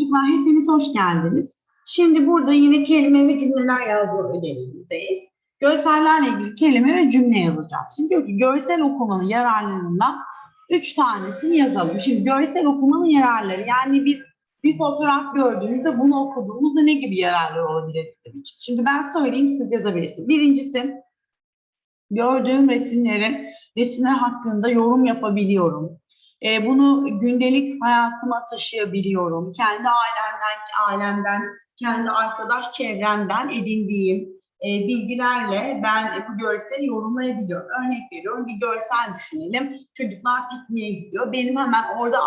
Çocuklar hepiniz hoş geldiniz. Şimdi burada yine kelime ve cümleler yazma ödevimizdeyiz. Görsellerle ilgili kelime ve cümle yazacağız. Şimdi diyor ki görsel okumanın yararlarından üç tanesini yazalım. Şimdi görsel okumanın yararları yani biz bir fotoğraf gördüğümüzde bunu okuduğumuzda ne gibi yararları olabilir bizim için? Şimdi ben söyleyeyim siz yazabilirsiniz. Birincisi gördüğüm resimlerin resimler hakkında yorum yapabiliyorum. E, bunu gündelik hayatıma taşıyabiliyorum. Kendi ailemden, ailemden, kendi arkadaş çevremden edindiğim e, bilgilerle ben bu görseli yorumlayabiliyorum. Örnek veriyorum bir görsel düşünelim. Çocuklar pikniğe gidiyor. Benim hemen orada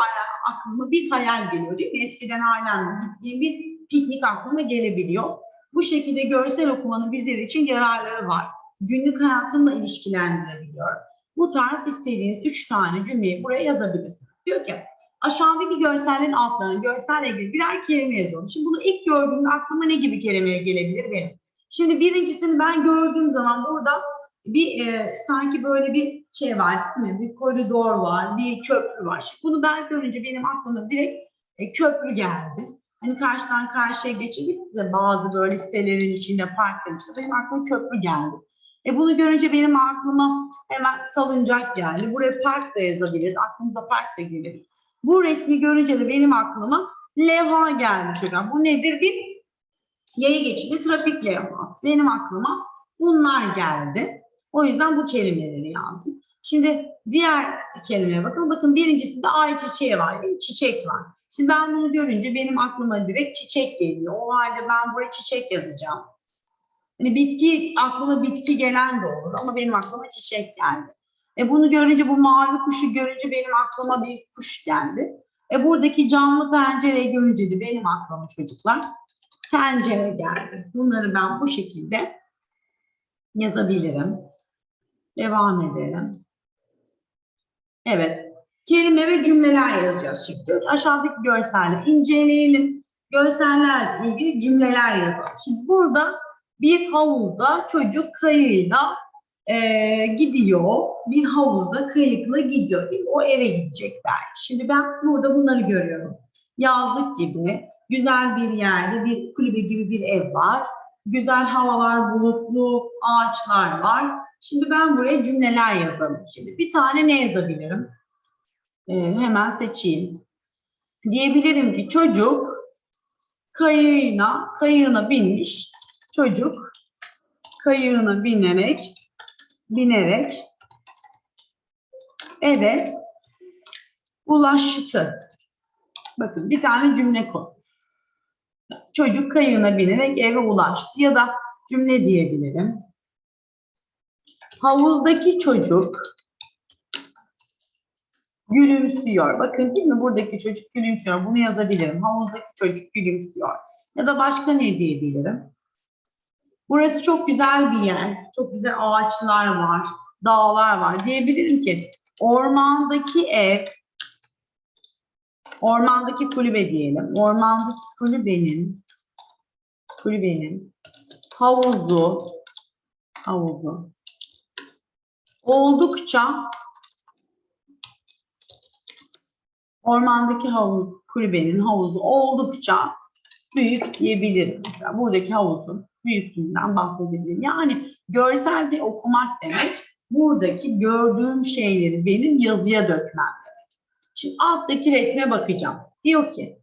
aklıma bir hayal geliyor değil mi? Eskiden ailemle gittiğim bir piknik aklıma gelebiliyor. Bu şekilde görsel okumanın bizler için yararları var. Günlük hayatımla ilişkilendirebiliyorum. Bu tarz istediğiniz üç tane cümleyi buraya yazabilirsiniz. Diyor ki aşağıdaki görsellerin altlarına görselle ilgili birer kelime yazalım. Şimdi bunu ilk gördüğümde aklıma ne gibi kelime gelebilir benim? Şimdi birincisini ben gördüğüm zaman burada bir e, sanki böyle bir şey var değil mi? Bir koridor var, bir köprü var. Şimdi bunu ben görünce benim aklıma direkt e, köprü geldi. Hani karşıdan karşıya geçebiliriz ya bazı böyle sitelerin içinde, parkların içinde benim aklıma köprü geldi. E bunu görünce benim aklıma hemen salıncak geldi. Buraya park da yazabiliriz. Aklımıza park da gelir. Bu resmi görünce de benim aklıma levha geldi çocuklar. Bu nedir? Bir yaya geçidi trafik levhası. Benim aklıma bunlar geldi. O yüzden bu kelimeleri yazdım. Şimdi diğer kelimeye bakın. Bakın birincisi de ay çiçeği var. değil mi? Çiçek var. Şimdi ben bunu görünce benim aklıma direkt çiçek geliyor. O halde ben buraya çiçek yazacağım. Hani bitki, aklıma bitki gelen de olur ama benim aklıma çiçek geldi. E bunu görünce, bu mavi kuşu görünce benim aklıma bir kuş geldi. E buradaki camlı pencereyi görünce de benim aklıma çocuklar pencere geldi. Bunları ben bu şekilde yazabilirim. Devam edelim. Evet. Kelime ve cümleler yazacağız şimdi. Aşağıdaki görselleri inceleyelim. Görsellerle ilgili cümleler yazalım. Şimdi burada bir havuzda çocuk kayığıyla e, gidiyor. Bir havuzda kayıkla gidiyor. Değil mi? O eve gidecek belki. Şimdi ben burada bunları görüyorum. Yazlık gibi, güzel bir yerde bir kulübe gibi bir ev var. Güzel havalar, bulutlu ağaçlar var. Şimdi ben buraya cümleler yazalım. Şimdi bir tane ne yazabilirim? Ee, hemen seçeyim. Diyebilirim ki çocuk kayığına, kayığına binmiş. Çocuk kayığına binerek binerek eve ulaştı. Bakın bir tane cümle koy. Çocuk kayığına binerek eve ulaştı ya da cümle diyebilirim. Havuzdaki çocuk gülümsüyor. Bakın değil mi? Buradaki çocuk gülümsüyor. Bunu yazabilirim. Havuzdaki çocuk gülümsüyor. Ya da başka ne diyebilirim? Burası çok güzel bir yer. Çok güzel ağaçlar var, dağlar var. Diyebilirim ki ormandaki ev, ormandaki kulübe diyelim. Ormandaki kulübenin kulübenin havuzu havuzu oldukça ormandaki havuz kulübenin havuzu oldukça büyük diyebilirim. Mesela buradaki havuzun büyüklüğünden bahsedebilirim. Yani görselde okumak demek buradaki gördüğüm şeyleri benim yazıya dökmem demek. Şimdi alttaki resme bakacağım. Diyor ki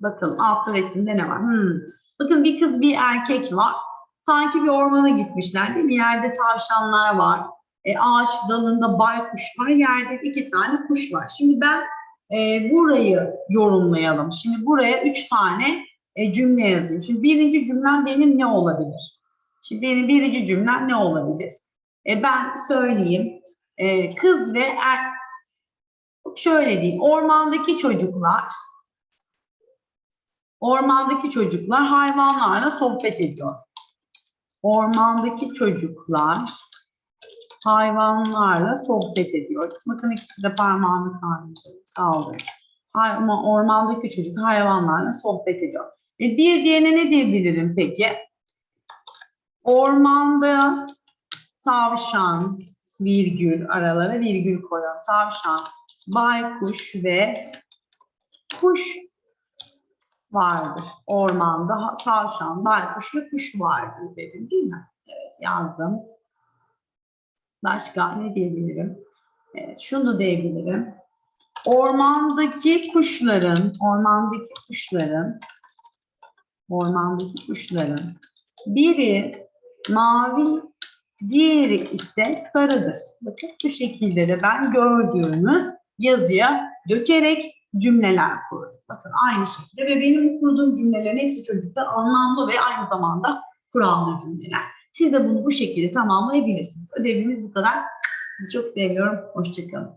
bakalım altta resimde ne var? Hmm. Bakın bir kız bir erkek var. Sanki bir ormana gitmişler değil mi? Yerde tavşanlar var. E, ağaç dalında baykuş var. Yerde iki tane kuş var. Şimdi ben e, burayı yorumlayalım. Şimdi buraya üç tane e, cümle yazayım. Şimdi birinci cümlem benim ne olabilir? Şimdi benim birinci cümlem ne olabilir? E, ben söyleyeyim. E, kız ve er şöyle diyeyim. Ormandaki çocuklar ormandaki çocuklar hayvanlarla sohbet ediyor. Ormandaki çocuklar hayvanlarla sohbet ediyor. Bakın ikisi de parmağını kaldırıyor. Hay- Ormandaki çocuk hayvanlarla sohbet ediyor. E bir diğerine ne diyebilirim peki? Ormanda tavşan, virgül, aralara virgül koyuyorum. Tavşan, baykuş ve kuş vardır. Ormanda tavşan, baykuş ve kuş vardır dedim değil mi? Evet yazdım. Başka ne diyebilirim? Evet, şunu da diyebilirim. Ormandaki kuşların, ormandaki kuşların, ormandaki kuşların biri mavi, diğeri ise sarıdır. Bakın bu şekilde de ben gördüğümü yazıya dökerek cümleler kurdum. Bakın aynı şekilde ve benim kurduğum cümlelerin hepsi çocuklar anlamlı ve aynı zamanda kurallı cümleler. Siz de bunu bu şekilde tamamlayabilirsiniz. Ödevimiz bu kadar. Sizi çok seviyorum. Hoşçakalın.